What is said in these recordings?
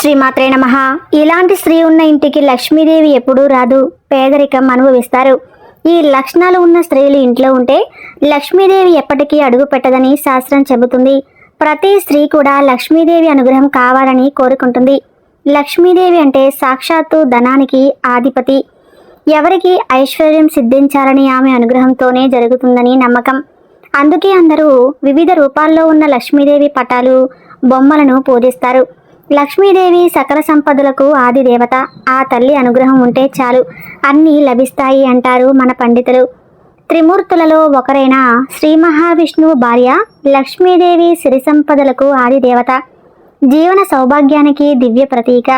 శ్రీమాత్రే నమ. ఇలాంటి స్త్రీ ఉన్న ఇంటికి లక్ష్మీదేవి ఎప్పుడూ రాదు పేదరికం అనుభవిస్తారు. ఈ లక్షణాలు ఉన్న స్త్రీలు ఇంట్లో ఉంటే లక్ష్మీదేవి ఎప్పటికీ అడుగు పెట్టదని శాస్త్రం చెబుతుంది. ప్రతి స్త్రీ కూడా లక్ష్మీదేవి అనుగ్రహం కావాలని కోరుకుంటుంది. లక్ష్మీదేవి అంటే సాక్షాత్తు ధనానికి ఆధిపతి. ఎవరికి ఐశ్వర్యం సిద్ధించాలని ఆమె అనుగ్రహంతోనే జరుగుతుందని నమ్మకం. అందుకే అందరూ వివిధ రూపాల్లో ఉన్న లక్ష్మీదేవి పటాలు బొమ్మలను పూజిస్తారు. లక్ష్మీదేవి సకల సంపదలకు ఆది దేవత. ఆ తల్లి అనుగ్రహం ఉంటే చాలు. అన్నీ లభిస్తాయి అంటారు మన పండితులు. త్రిమూర్తులలో ఒకరైన శ్రీ మహావిష్ణువు భార్య లక్ష్మీదేవి సిరి సంపదలకు ఆది దేవత. జీవన సౌభాగ్యానికి దివ్య ప్రతీక.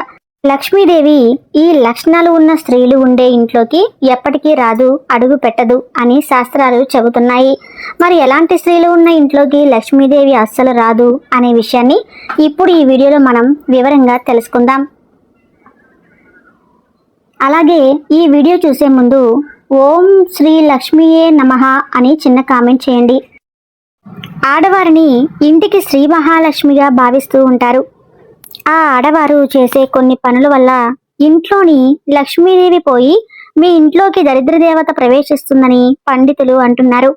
లక్ష్మీదేవి ఈ లక్షణాలు ఉన్న స్త్రీలు ఉండే ఇంట్లోకి ఎప్పటికీ రాదు అడుగు పెట్టదు అని శాస్త్రాలు చెబుతున్నాయి. మరి ఎలాంటి స్త్రీలు ఉన్న ఇంట్లోకి లక్ష్మీదేవి అస్సలు రాదు అనే విషయాన్ని ఇప్పుడు ఈ వీడియోలో మనం వివరంగా తెలుసుకుందాం. అలాగే ఈ వీడియో చూసే ముందు ఓం శ్రీ లక్ష్మీయే నమ అని చిన్న కామెంట్ చేయండి. ఆడవారిని ఇంటికి శ్రీ మహాలక్ష్మిగా భావిస్తూ ఉంటారు. ఆ ఆడవారు చేసే కొన్ని పనుల వల్ల ఇంట్లోని లక్ష్మీదేవి పోయి మీ ఇంట్లోకి దరిద్ర దేవత ప్రవేశిస్తుందని పండితులు అంటున్నారు.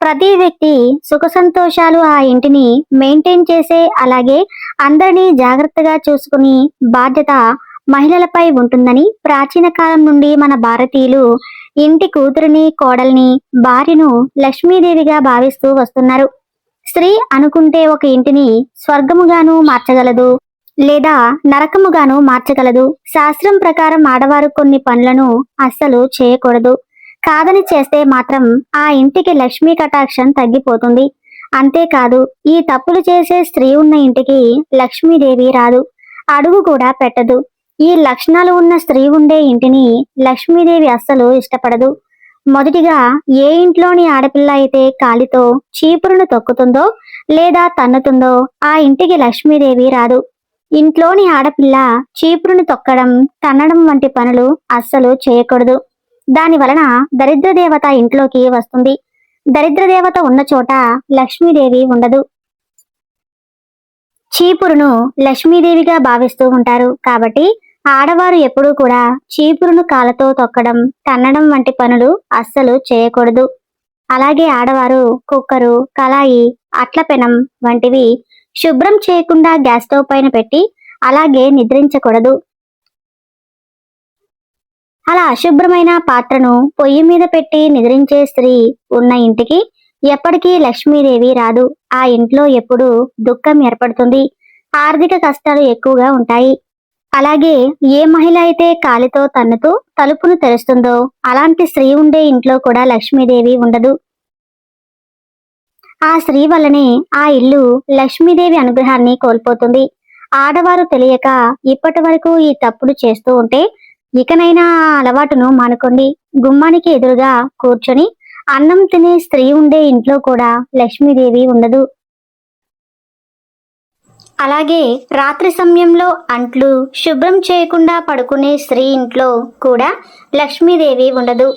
ప్రతి వ్యక్తి సుఖ సంతోషాలు ఆ ఇంటిని మెయింటైన్ చేసే అలాగే అందరినీ జాగ్రత్తగా చూసుకుని బాధ్యత మహిళలపై ఉంటుందని ప్రాచీన కాలం నుండి మన భారతీయులు ఇంటి కూతురిని కోడల్ని భార్యను లక్ష్మీదేవిగా భావిస్తూ వస్తున్నారు. స్త్రీ అనుకుంటే ఒక ఇంటిని స్వర్గముగాను మార్చగలదు. లేదా నరకముగాను మార్చగలదు. శాస్త్రం ప్రకారం ఆడవారు కొన్ని పనులను అస్సలు చేయకూడదు. కాదని చేస్తే మాత్రం ఆ ఇంటికి లక్ష్మీ కటాక్షం తగ్గిపోతుంది. అంతేకాదు ఈ తప్పులు చేసే స్త్రీ ఉన్న ఇంటికి లక్ష్మీదేవి రాదు. అడుగు కూడా పెట్టదు. ఈ లక్షణాలు ఉన్న స్త్రీ ఉండే ఇంటిని లక్ష్మీదేవి అస్సలు ఇష్టపడదు. మొదటిగా ఏ ఇంట్లోని ఆడపిల్ల అయితే కాలితో చీపురును తొక్కుతుందో లేదా తన్నుతుందో ఆ ఇంటికి లక్ష్మీదేవి రాదు. ఇంట్లోని ఆడపిల్ల చీపురును తొక్కడం తన్నడం వంటి పనులు అస్సలు చేయకూడదు. దాని వలన దరిద్ర దేవత ఇంట్లోకి వస్తుంది. దరిద్ర దేవత ఉన్న చోట లక్ష్మీదేవి ఉండదు. చీపురును లక్ష్మీదేవిగా భావిస్తూ ఉంటారు. కాబట్టి ఆడవారు ఎప్పుడూ కూడా చీపురును కాలతో తొక్కడం తన్నడం వంటి పనులు అస్సలు చేయకూడదు. అలాగే ఆడవారు కుక్కరు కళాయి అట్ల పెనం వంటివి శుభ్రం చేయకుండా గ్యాస్ స్టవ్ పైన పెట్టి అలాగే నిద్రించకూడదు. అలా అశుభ్రమైన పాత్రను పొయ్యి మీద పెట్టి నిద్రించే స్త్రీ ఉన్న ఇంటికి ఎప్పటికీ లక్ష్మీదేవి రాదు. ఆ ఇంట్లో ఎప్పుడూ దుఃఖం ఏర్పడుతుంది. ఆర్థిక కష్టాలు ఎక్కువగా ఉంటాయి. అలాగే ఏ మహిళ అయితే కాలితో తన్నుతూ తలుపును తెరుస్తుందో అలాంటి స్త్రీ ఉండే ఇంట్లో కూడా లక్ష్మీదేవి ఉండదు. ఆ స్త్రీ వల్లనే ఆ ఇల్లు లక్ష్మీదేవి అనుగ్రహాన్ని కోల్పోతుంది. ఆడవారు తెలియక ఇప్పటి వరకు ఈ తప్పులు చేస్తూ ఉంటే ఇకనైనా ఆ అలవాటును మానుకోండి. గుమ్మానికి ఎదురుగా కూర్చొని అన్నం తినే స్త్రీ ఉండే ఇంట్లో కూడా లక్ష్మీదేవి ఉండదు. అలాగే రాత్రి సమయంలో అంట్లు శుభ్రం చేయకుండా పడుకునే స్త్రీ ఇంట్లో కూడా లక్ష్మీదేవి ఉండదు.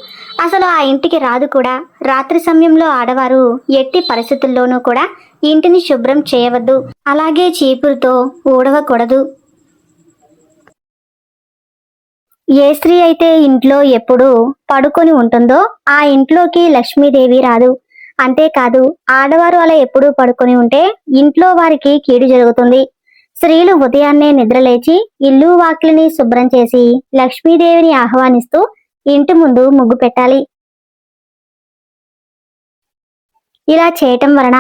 అసలు ఆ ఇంటికి రాదు కూడా. రాత్రి సమయంలో ఆడవారు ఎట్టి పరిస్థితుల్లోనూ కూడా ఇంటిని శుభ్రం చేయవద్దు. అలాగే చీపురుతో ఊడవకూడదు. ఏ స్త్రీ అయితే ఇంట్లో ఎప్పుడు పడుకొని ఉంటుందో ఆ ఇంట్లోకి లక్ష్మీదేవి రాదు. అంతేకాదు ఆడవారు అలా ఎప్పుడూ పడుకొని ఉంటే ఇంట్లో వారికి కీడు జరుగుతుంది. స్త్రీలు ఉదయాన్నే నిద్రలేచి ఇల్లు వాకిలిని శుభ్రం చేసి లక్ష్మీదేవిని ఆహ్వానిస్తూ ఇంటి ముందు ముగ్గు పెట్టాలి. ఇలా చేయటం వలన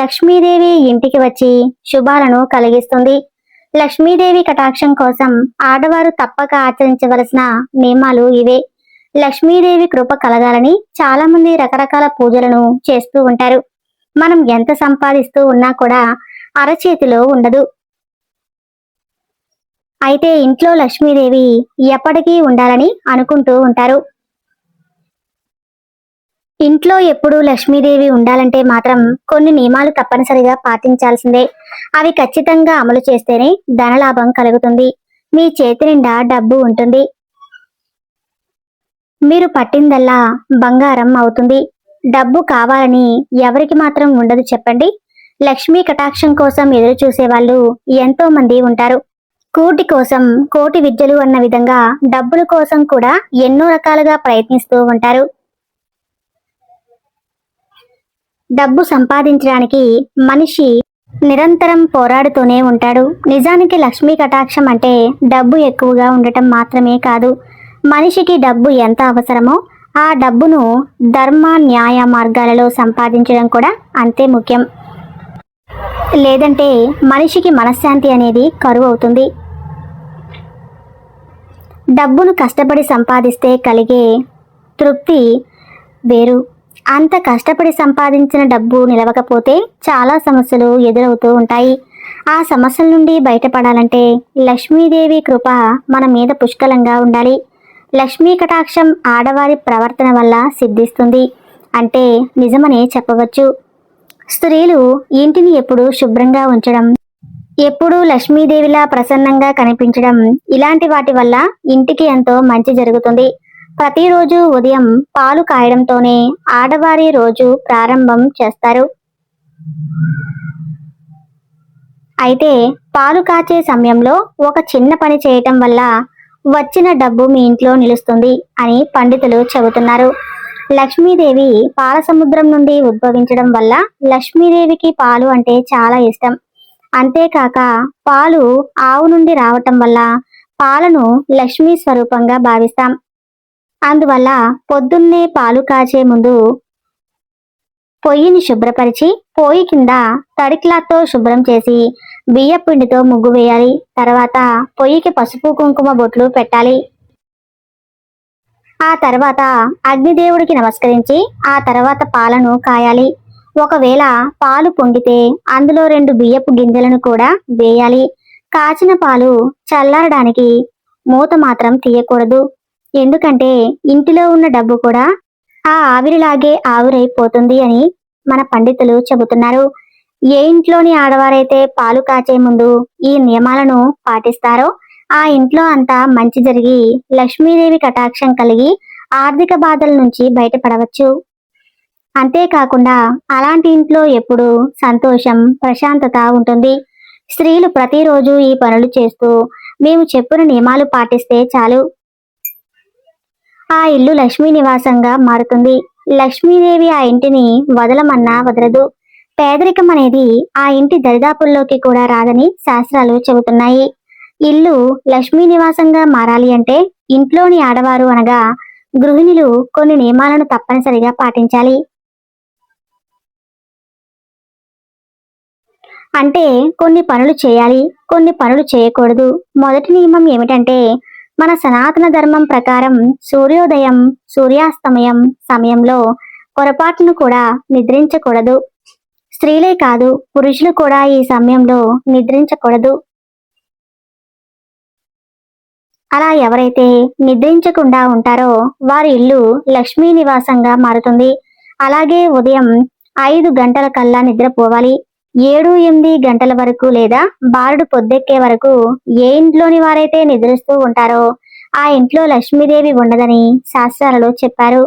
లక్ష్మీదేవి ఇంటికి వచ్చి శుభాలను కలిగిస్తుంది. లక్ష్మీదేవి కటాక్షం కోసం ఆడవారు తప్పక ఆచరించవలసిన నియమాలు ఇవే. లక్ష్మీదేవి కృప కలగాలని చాలా మంది రకరకాల పూజలను చేస్తూ ఉంటారు. మనం ఎంత సంపాదిస్తూ ఉన్నా కూడా అరచేతిలో ఉండదు. అయితే ఇంట్లో లక్ష్మీదేవి ఎప్పటికీ ఉండాలని అనుకుంటూ ఉంటారు. ఇంట్లో ఎప్పుడు లక్ష్మీదేవి ఉండాలంటే మాత్రం కొన్ని నియమాలు తప్పనిసరిగా పాటించాల్సిందే. అవి ఖచ్చితంగా అమలు చేస్తేనే ధనలాభం కలుగుతుంది. మీ చేతి నిండా డబ్బు ఉంటుంది. మీరు పట్టిందల్లా బంగారం అవుతుంది. డబ్బు కావాలని ఎవరికి మాత్రం ఉండదు చెప్పండి. లక్ష్మీ కటాక్షం కోసం ఎదురు ఎంతో మంది ఉంటారు. కూటి కోసం కోటి విద్యలు అన్న విధంగా డబ్బుల కోసం కూడా ఎన్నో రకాలుగా ప్రయత్నిస్తూ ఉంటారు. డబ్బు సంపాదించడానికి మనిషి నిరంతరం పోరాడుతూనే ఉంటాడు. నిజానికి లక్ష్మీ కటాక్షం అంటే డబ్బు ఎక్కువగా ఉండటం మాత్రమే కాదు. మనిషికి డబ్బు ఎంత అవసరమో ఆ డబ్బును ధర్మ న్యాయ మార్గాలలో సంపాదించడం కూడా అంతే ముఖ్యం. లేదంటే మనిషికి మనశ్శాంతి అనేది కరువు అవుతుంది. డబ్బును కష్టపడి సంపాదిస్తే కలిగే తృప్తి వేరు. అంత కష్టపడి సంపాదించిన డబ్బు నిలవకపోతే చాలా సమస్యలు ఎదురవుతూ ఉంటాయి. ఆ సమస్యల నుండి బయటపడాలంటే లక్ష్మీదేవి కృప మన మీద పుష్కలంగా ఉండాలి. లక్ష్మీ కటాక్షం ఆడవారి ప్రవర్తన వల్ల సిద్ధిస్తుంది అంటే నిజమనే చెప్పవచ్చు. స్త్రీలు ఇంటిని ఎప్పుడూ శుభ్రంగా ఉంచడం ఎప్పుడూ లక్ష్మీదేవిలా ప్రసన్నంగా కనిపించడం ఇలాంటి వాటి వల్ల ఇంటికి ఎంతో మంచి జరుగుతుంది. ప్రతిరోజు ఉదయం పాలు కాయడంతోనే ఆడవారి రోజు ప్రారంభం చేస్తారు. అయితే పాలు కాచే సమయంలో ఒక చిన్న పని చేయటం వల్ల వచ్చిన డబ్బు మీ ఇంట్లో నిలుస్తుంది అని పండితులు చెబుతున్నారు. లక్ష్మీదేవి పాల సముద్రం నుండి ఉద్భవించడం వల్ల లక్ష్మీదేవికి పాలు అంటే చాలా ఇష్టం. అంతేకాక పాలు ఆవు నుండి రావటం వల్ల పాలను లక్ష్మీ స్వరూపంగా భావిస్తాం. అందువల్ల పొద్దున్నే పాలు కాచే ముందు పొయ్యిని శుభ్రపరిచి పొయ్యి కింద తడి క్లాత్తో శుభ్రం చేసి బియ్య పిండితో ముగ్గు వేయాలి. తర్వాత పొయ్యికి పసుపు కుంకుమ బొట్లు పెట్టాలి. ఆ తర్వాత అగ్నిదేవుడికి నమస్కరించి ఆ తర్వాత పాలను కాయాలి. ఒకవేళ పాలు పొంగితే అందులో రెండు బియ్యపు గింజలను కూడా వేయాలి. కాచిన పాలు చల్లారడానికి మూత మాత్రం తీయకూడదు. ఎందుకంటే ఇంటిలో ఉన్న డబ్బు కూడా ఆ ఆవిరిలాగే ఆవిరైపోతుంది అని మన పండితులు చెబుతున్నారు. ఏ ఇంట్లోని ఆడవారైతే పాలు కాచే ముందు ఈ నియమాలను పాటిస్తారో ఆ ఇంట్లో అంతా మంచి జరిగి లక్ష్మీదేవి కటాక్షం కలిగి ఆర్థిక బాధల నుంచి బయటపడవచ్చు. అంతేకాకుండా అలాంటి ఇంట్లో ఎప్పుడూ సంతోషం ప్రశాంతత ఉంటుంది. స్త్రీలు ప్రతిరోజు ఈ పనులు చేస్తూ మేము చెప్పిన నియమాలు పాటిస్తే చాలు. ఆ ఇల్లు లక్ష్మీ నివాసంగా మారుతుంది. లక్ష్మీదేవి ఆ ఇంటిని వదలమన్నా వదలదు. పేదరికం అనేది ఆ ఇంటి దరిదాపుల్లోకి కూడా రాదని శాస్త్రాలు చెబుతున్నాయి. ఇల్లు లక్ష్మీ నివాసంగా మారాలి అంటే ఇంట్లోని ఆడవారు అనగా గృహిణులు కొన్ని నియమాలను తప్పనిసరిగా పాటించాలి. అంటే కొన్ని పనులు చేయాలి కొన్ని పనులు చేయకూడదు. మొదటి నియమం ఏమిటంటే మన సనాతన ధర్మం ప్రకారం సూర్యోదయం సూర్యాస్తమయం సమయంలో పొరపాటును కూడా నిద్రించకూడదు. స్త్రీలే కాదు పురుషులు కూడా ఈ సమయంలో నిద్రించకూడదు. అలా ఎవరైతే నిద్రించకుండా ఉంటారో వారి ఇల్లు లక్ష్మీ నివాసంగా మారుతుంది. అలాగే ఉదయం ఐదు గంటల కల్లా నిద్రపోవాలి. ఏడు ఎనిమిది గంటల వరకు లేదా బారుడు పొద్దెక్కే వరకు ఏ ఇంట్లోని వారైతే నిద్రిస్తూ ఉంటారో ఆ ఇంట్లో లక్ష్మీదేవి ఉండదని శాస్త్రాలలో చెప్పారు.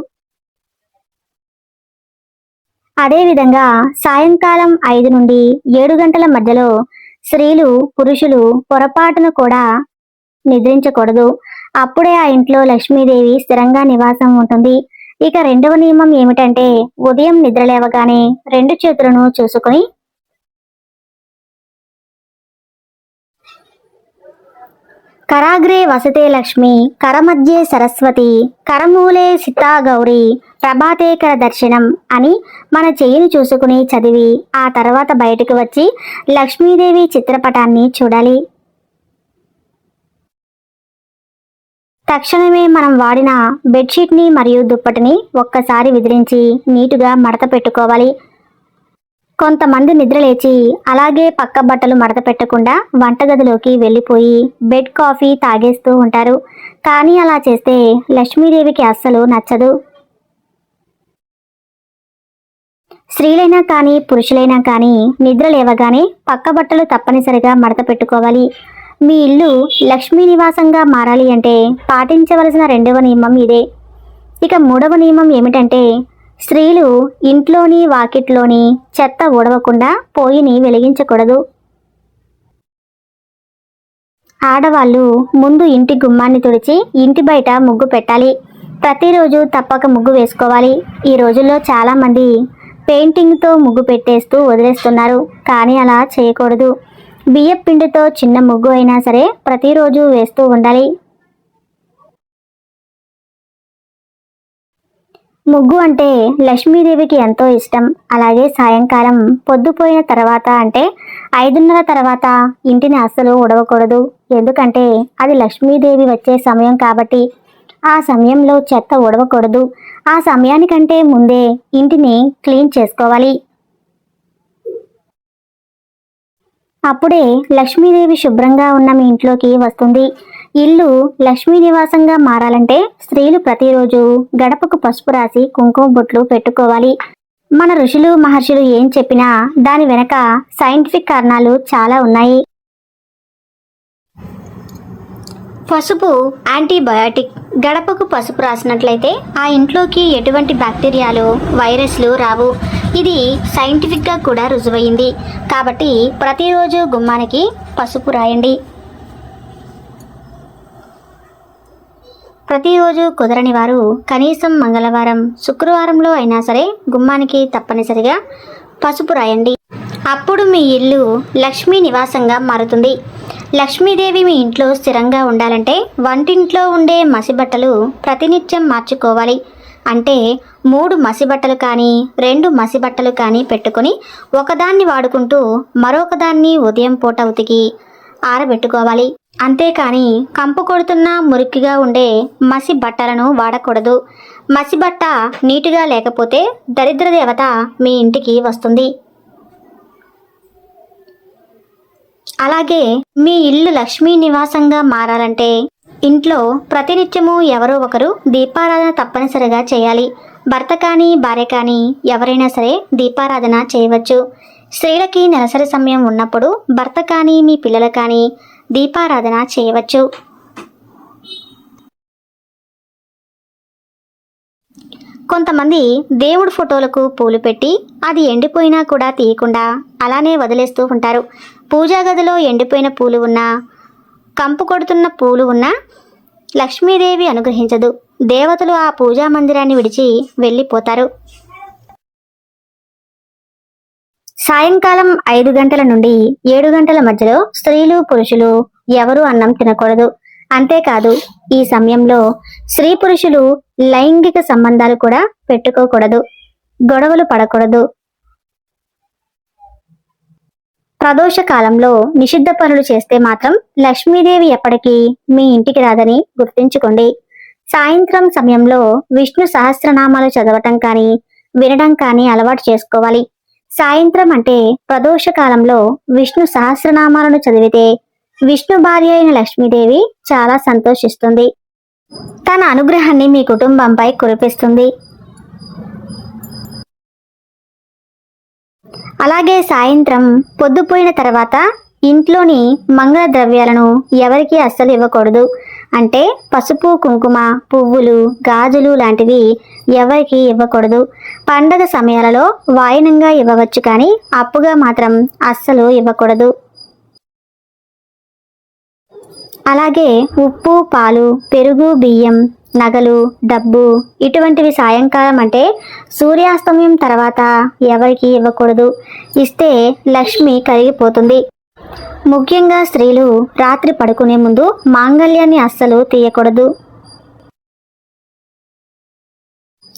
అదేవిధంగా సాయంకాలం ఐదు నుండి ఏడు గంటల మధ్యలో స్త్రీలు పురుషులు పొరపాటును కూడా నిద్రించకూడదు. అప్పుడే ఆ ఇంట్లో లక్ష్మీదేవి స్థిరంగా నివాసం ఉంటుంది. ఇక రెండవ నియమం ఏమిటంటే ఉదయం నిద్రలేవగానే రెండు చేతులను చూసుకొని కరాగ్రే వసతే లక్ష్మి కరమధ్యే సరస్వతి కరమూలే సీతా గౌరి ప్రభాతేకర దర్శనం అని మన చెయ్యిని చూసుకుని చదివి ఆ తర్వాత బయటకు వచ్చి లక్ష్మీదేవి చిత్రపటాన్ని చూడాలి. తక్షణమే మనం వాడిన బెడ్షీట్ని మరియు దుప్పటిని ఒక్కసారి విదిలించి నీటుగా మడత పెట్టుకోవాలి. కొంతమంది నిద్రలేచి అలాగే పక్క బట్టలు మడత పెట్టకుండా వంటగదిలోకి వెళ్ళిపోయి బెడ్ కాఫీ తాగేస్తూ ఉంటారు. కానీ అలా చేస్తే లక్ష్మీదేవికి అస్సలు నచ్చదు. స్త్రీలైనా కానీ పురుషులైనా కానీ నిద్ర లేవగానే పక్క బట్టలు తప్పనిసరిగా మడత పెట్టుకోవాలి. మీ ఇల్లు లక్ష్మీ నివాసంగా మారాలి అంటే పాటించవలసిన రెండవ నియమం ఇదే. ఇక మూడవ నియమం ఏమిటంటే స్త్రీలు ఇంట్లోని వాకిట్లోని చెత్త ఊడవకుండా పోయిని వెలిగించకూడదు. ఆడవాళ్ళు ముందు ఇంటి గుమ్మాన్ని తుడిచి ఇంటి బయట ముగ్గు పెట్టాలి. ప్రతిరోజు తప్పక ముగ్గు వేసుకోవాలి. ఈ రోజుల్లో చాలామంది పెయింటింగ్తో ముగ్గు పెట్టేస్తూ వదిలేస్తున్నారు కానీ అలా చేయకూడదు. బియ్యం పిండితో చిన్న ముగ్గు అయినా సరే ప్రతిరోజు వేస్తూ ఉండాలి. ముగ్గు అంటే లక్ష్మీదేవికి ఎంతో ఇష్టం. అలాగే సాయంకాలం పొద్దుపోయిన తర్వాత అంటే ఐదున్నర తర్వాత ఇంటిని అస్సలు ఉడవకూడదు ఎందుకంటే అది లక్ష్మీదేవి వచ్చే సమయం కాబట్టి ఆ సమయంలో చెత్త ఉడవకూడదు ఆ సమయానికంటే ముందే ఇంటిని క్లీన్ చేసుకోవాలి. అప్పుడే లక్ష్మీదేవి శుభ్రంగా ఉన్న మీ ఇంట్లోకి వస్తుంది. ఇల్లు లక్ష్మీ నివాసంగా మారాలంటే స్త్రీలు ప్రతిరోజు గడపకు పసుపు రాసి కుంకుమ బొట్లు పెట్టుకోవాలి. మన ఋషులు మహర్షులు ఏం చెప్పినా దాని వెనక సైంటిఫిక్ కారణాలు చాలా ఉన్నాయి. పసుపు యాంటీబయాటిక్. గడపకు పసుపు రాసినట్లయితే ఆ ఇంట్లోకి ఎటువంటి బ్యాక్టీరియాలు వైరస్లు రావు. ఇది సైంటిఫిక్గా కూడా రుజువైంది కాబట్టి ప్రతిరోజు గుమ్మానికి పసుపు రాయండి. ప్రతిరోజు కుదరని వారు కనీసం మంగళవారం శుక్రవారంలో అయినా సరే గుమ్మానికి తప్పనిసరిగా పసుపు రాయండి. అప్పుడు మీ ఇల్లు లక్ష్మీ నివాసంగా మారుతుంది. లక్ష్మీదేవి మీ ఇంట్లో స్థిరంగా ఉండాలంటే వంటింట్లో ఉండే మసిబట్టలు ప్రతినిత్యం మార్చుకోవాలి. అంటే మూడు మసిబట్టలు కానీ రెండు మసిబట్టలు కానీ పెట్టుకొని ఒకదాన్ని వాడుకుంటూ మరొకదాన్ని ఉదయం పూట ఉతికి ఆరబెట్టుకోవాలి. అంతేకాని కంపు కొడుతున్న మురికిగా ఉండే మసి బట్టలను వాడకూడదు. మసి బట్ట నీటుగా లేకపోతే దరిద్ర దేవత మీ ఇంటికి వస్తుంది. అలాగే మీ ఇల్లు లక్ష్మీ నివాసంగా మారాలంటే ఇంట్లో ప్రతినిత్యము ఎవరో ఒకరు దీపారాధన తప్పనిసరిగా చేయాలి. భర్త కానీ భార్య కానీ ఎవరైనా సరే దీపారాధన చేయవచ్చు. స్త్రీలకి నెలసరి సమయం ఉన్నప్పుడు భర్త కానీ మీ పిల్లలు కానీ దీపారాధన చేయవచ్చు. కొంతమంది దేవుడు ఫోటోలకు పూలు పెట్టి అది ఎండిపోయినా కూడా తీయకుండా అలానే వదిలేస్తూ ఉంటారు. పూజా గదిలో ఎండిపోయిన పూలు ఉన్నా కంపు కొడుతున్న పూలు ఉన్నా లక్ష్మీదేవి అనుగ్రహించదు. దేవతలు ఆ పూజా మందిరాన్ని విడిచి వెళ్ళిపోతారు. సాయంకాలం ఐదు గంటల నుండి ఏడు గంటల మధ్యలో స్త్రీలు పురుషులు ఎవరు అన్నం తినకూడదు. అంతేకాదు ఈ సమయంలో స్త్రీ పురుషులు లైంగిక సంబంధాలు కూడా పెట్టుకోకూడదు. గొడవలు పడకూడదు. ప్రదోష కాలంలో నిషిద్ధ పనులు చేస్తే మాత్రం లక్ష్మీదేవి ఎప్పటికీ మీ ఇంటికి రాదని గుర్తుంచుకోండి. సాయంత్రం సమయంలో విష్ణు సహస్రనామాలు చదవటం కానీ వినడం కానీ అలవాటు చేసుకోవాలి. సాయంత్రం అంటే ప్రదోష కాలంలో విష్ణు సహస్రనామాలను చదివితే విష్ణు భార్య అయిన లక్ష్మీదేవి చాలా సంతోషిస్తుంది. తన అనుగ్రహాన్ని మీ కుటుంబంపై కురిపిస్తుంది. అలాగే సాయంత్రం పొద్దుపోయిన తర్వాత ఇంట్లోని మంగళ ద్రవ్యాలను ఎవరికీ అస్సలు ఇవ్వకూడదు. అంటే పసుపు కుంకుమ పువ్వులు గాజులు లాంటివి ఎవరికి ఇవ్వకూడదు. పండగ సమయాలలో వాయనంగా ఇవ్వవచ్చు కానీ అప్పుగా మాత్రం అస్సలు ఇవ్వకూడదు. అలాగే ఉప్పు పాలు పెరుగు బియ్యం నగలు డబ్బు ఇటువంటివి సాయంకాలం అంటే సూర్యాస్తమయం తర్వాత ఎవరికి ఇవ్వకూడదు. ఇస్తే లక్ష్మి కరిగిపోతుంది. ముఖ్యంగా స్త్రీలు రాత్రి పడుకునే ముందు మాంగళ్యాన్ని అస్సలు తీయకూడదు.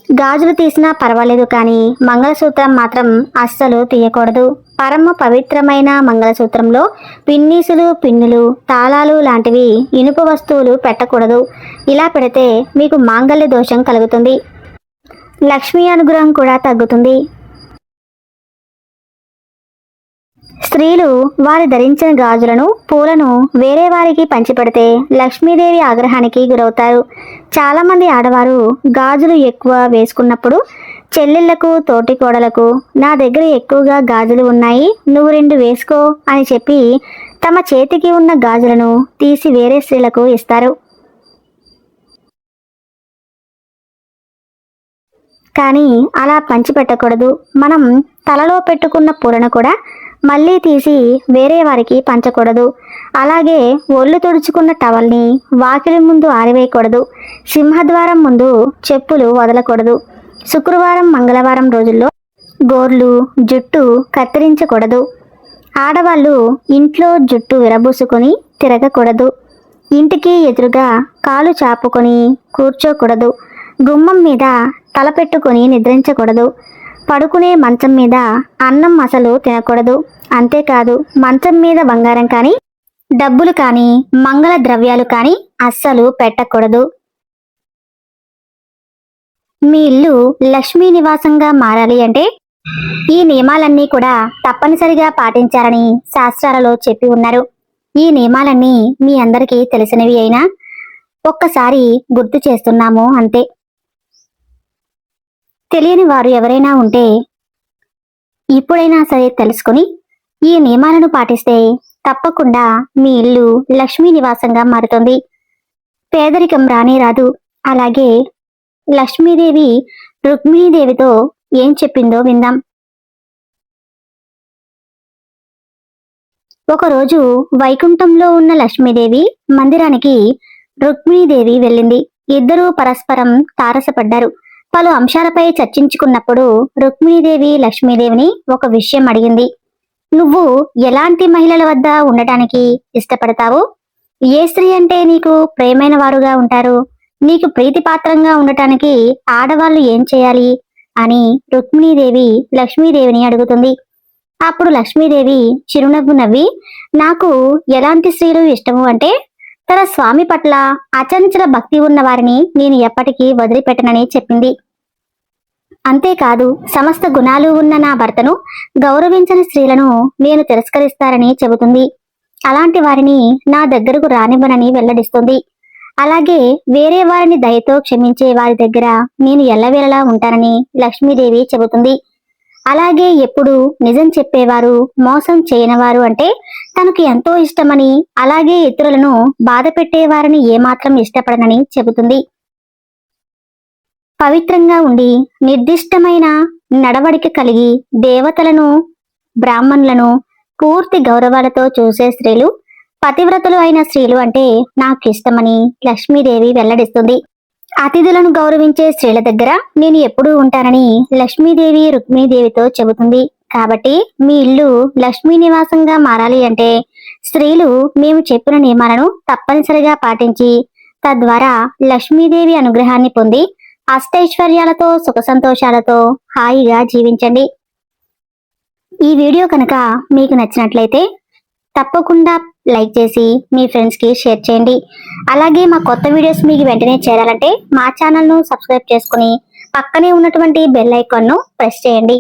గాజులు తీసినా పర్వాలేదు కానీ మంగళసూత్రం మాత్రం అస్సలు తీయకూడదు. పరమ పవిత్రమైన మంగళసూత్రంలో పిన్నీసులు పిన్నులు తాళాలు లాంటివి ఇనుప వస్తువులు పెట్టకూడదు. ఇలా పెడితే మీకు మాంగళ్య దోషం కలుగుతుంది. లక్ష్మీ అనుగ్రహం కూడా తగ్గుతుంది. స్త్రీలు వారు ధరించిన గాజులను పూలను వేరే వారికి పంచిపెడితే లక్ష్మీదేవి ఆగ్రహానికి గురవుతారు. చాలామంది ఆడవారు గాజులు ఎక్కువ వేసుకున్నప్పుడు చెల్లెళ్ళకు తోటి కోడలకు నా దగ్గర ఎక్కువగా గాజులు ఉన్నాయి నువ్వు రెండు వేసుకో అని చెప్పి తమ చేతికి ఉన్న గాజులను తీసి వేరే స్త్రీలకు ఇస్తారు. కానీ అలా పంచిపెట్టకూడదు. మనం తలలో పెట్టుకున్న పూలను కూడా మళ్ళీ తీసి వేరే వారికి పంచకూడదు. అలాగే ఒళ్ళు తుడుచుకున్న టవల్ని వాకిలి ముందు ఆరివేయకూడదు. సింహద్వారం ముందు చెప్పులు వదలకూడదు. శుక్రవారం మంగళవారం రోజుల్లో గోర్లు జుట్టు కత్తిరించకూడదు. ఆడవాళ్ళు ఇంట్లో జుట్టు విరబూసుకొని తిరగకూడదు. ఇంటికి ఎదురుగా కాలు చాపుకొని కూర్చోకూడదు. గుమ్మం మీద తల పెట్టుకొని నిద్రించకూడదు. పడుకునే మంచం మీద అన్నం అసలు తినకూడదు. అంతేకాదు మంచం మీద బంగారం కానీ డబ్బులు కానీ మంగళ ద్రవ్యాలు కానీ అస్సలు పెట్టకూడదు. మీ ఇల్లు లక్ష్మీ నివాసంగా మారాలి అంటే ఈ నియమాలన్నీ కూడా తప్పనిసరిగా పాటించాలని శాస్త్రాలలో చెప్పి ఉన్నారు. ఈ నియమాలన్నీ మీ అందరికీ తెలిసినవి అయినా ఒక్కసారి గుర్తు చేస్తున్నాము అంతే. తెలియని వారు ఎవరైనా ఉంటే ఇప్పుడైనా సరే తెలుసుకుని ఈ నియమాలను పాటిస్తే తప్పకుండా మీ ఇల్లు లక్ష్మీ నివాసంగా మారుతుంది. పేదరికం రానే రాదు. అలాగే లక్ష్మీదేవి రుక్మిణీదేవితో ఏం చెప్పిందో విందాం. ఒకరోజు వైకుంఠంలో ఉన్న లక్ష్మీదేవి మందిరానికి రుక్మిణీదేవి వెళ్ళింది. ఇద్దరూ పరస్పరం తారసపడ్డారు. పలు అంశాలపై చర్చించుకున్నప్పుడు రుక్మిణీదేవి లక్ష్మీదేవిని ఒక విషయం అడిగింది. నువ్వు ఎలాంటి మహిళల వద్ద ఉండటానికి ఇష్టపడతావు? ఏ స్త్రీ అంటే నీకు ప్రేమైన వారుగా ఉంటారు? నీకు ప్రీతిపాత్రంగా ఉండటానికి ఆడవాళ్ళు ఏం చేయాలి? అని రుక్మిణీదేవి లక్ష్మీదేవిని అడుగుతుంది. అప్పుడు లక్ష్మీదేవి చిరునవ్వు నవ్వి నాకు ఎలాంటి స్త్రీలు ఇష్టము అంటే తన స్వామి పట్ల అచంచల భక్తి ఉన్న వారిని నేను ఎప్పటికీ వదిలిపెట్టనని చెప్పింది. అంతేకాదు సమస్త గుణాలు ఉన్న నా భర్తను గౌరవించని స్త్రీలను నేను తిరస్కరిస్తారని చెబుతుంది. అలాంటి వారిని నా దగ్గరకు రానివ్వనని వెల్లడిస్తుంది. అలాగే వేరే వారిని దయతో క్షమించే వారి దగ్గర నేను ఎల్లవేళలా ఉంటానని లక్ష్మీదేవి చెబుతుంది. అలాగే ఎప్పుడు నిజం చెప్పేవారు మోసం చేయనివారు అంటే తనకు ఎంతో ఇష్టమని అలాగే ఇతరులను బాధ పెట్టేవారిని ఏమాత్రం ఇష్టపడనని చెబుతుంది. పవిత్రంగా ఉండి నిర్దిష్టమైన నడవడిక కలిగి దేవతలను బ్రాహ్మణులను పూర్తి గౌరవాలతో చూసే స్త్రీలు పతివ్రతలు అయిన స్త్రీలు అంటే నాకు ఇష్టమని లక్ష్మీదేవి వెల్లడిస్తుంది. అతిథులను గౌరవించే స్త్రీల దగ్గర నేను ఎప్పుడూ ఉంటానని లక్ష్మీదేవి రుక్మిణీదేవితో చెబుతుంది. కాబట్టి మీ ఇల్లు లక్ష్మీ నివాసంగా మారాలి అంటే స్త్రీలు మేము చెప్పిన నియమాలను తప్పనిసరిగా పాటించి తద్వారా లక్ష్మీదేవి అనుగ్రహాన్ని పొంది అష్టైశ్వర్యాలతో సుఖ సంతోషాలతో హాయిగా జీవించండి. ఈ వీడియో కనుక మీకు నచ్చినట్లయితే తప్పకుండా లైక్ చేసి మీ ఫ్రెండ్స్కి షేర్ చేయండి. అలాగే మా కొత్త వీడియోస్ మీకు వెంటనే చేరాలంటే మా ఛానల్ను సబ్స్క్రైబ్ చేసుకుని పక్కనే ఉన్నటువంటి బెల్ ఐకాన్ను ప్రెస్ చేయండి.